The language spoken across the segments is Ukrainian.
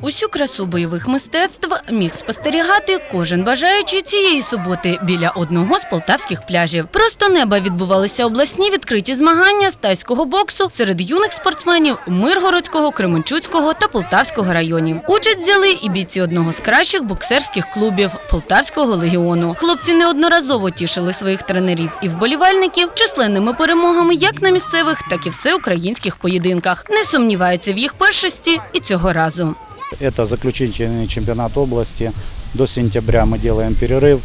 Усю красу бойових мистецтв міг спостерігати кожен бажаючий цієї суботи біля одного з полтавських пляжів. Просто неба відбувалися обласні відкриті змагання з тайського боксу серед юних спортсменів Миргородського, Кременчуцького та Полтавського районів. Участь взяли і бійці одного з кращих боксерських клубів Полтавського легіону. Хлопці неодноразово тішили своїх тренерів і вболівальників численними перемогами як на місцевих, так і всеукраїнських поєдинках. Не сумніваються в їх першості і цього разу. Это заключительный чемпионат области. До сентября мы делаем перерыв.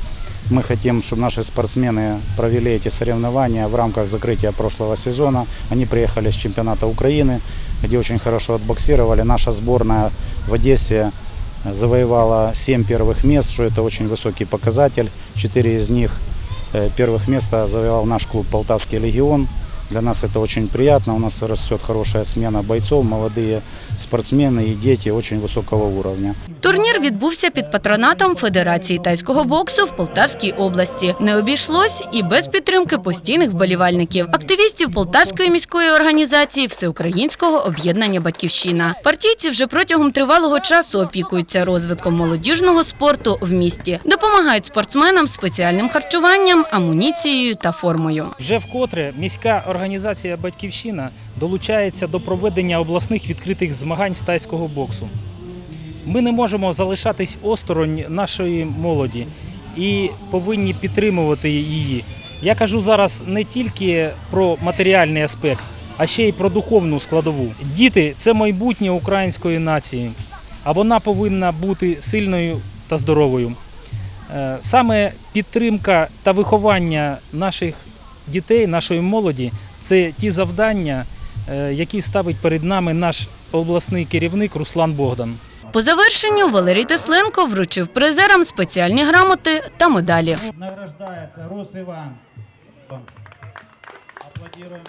Мы хотим, чтобы наши спортсмены провели эти соревнования в рамках закрытия прошлого сезона. Они приехали с чемпионата Украины, где очень хорошо отбоксировали. Наша сборная в Одессе завоевала 7 первых мест, что это очень высокий показатель. Четыре из них э, первых места завоевал наш клуб «Полтавский легион». Для нас это очень приятно. У нас растет хорошая смена бойцов, молодые спортсмены и дети очень высокого уровня. Турнір відбувся під патронатом Федерації тайського боксу в Полтавській області. Не обійшлось і без підтримки постійних вболівальників, активістів Полтавської міської організації Всеукраїнського об'єднання Батьківщина. Партійці вже протягом тривалого часу опікуються розвитком молодіжного спорту в місті, допомагають спортсменам спеціальним харчуванням, амуніцією та формою. Вже вкотре міська організація Батьківщина долучається до проведення обласних відкритих змагань з тайського боксу. Ми не можемо залишатись осторонь нашої молоді і повинні підтримувати її. Я кажу зараз не тільки про матеріальний аспект, а ще й про духовну складову. Діти це майбутнє української нації, а вона повинна бути сильною та здоровою. Е, Саме підтримка та виховання наших дітей, нашої молоді це ті завдання, е, які ставить перед нами наш обласний керівник Руслан Богдан. По завершенню Валерій Тесленко вручив призерам спеціальні грамоти та медалі. Награждається Рус Іван. Аплодируем.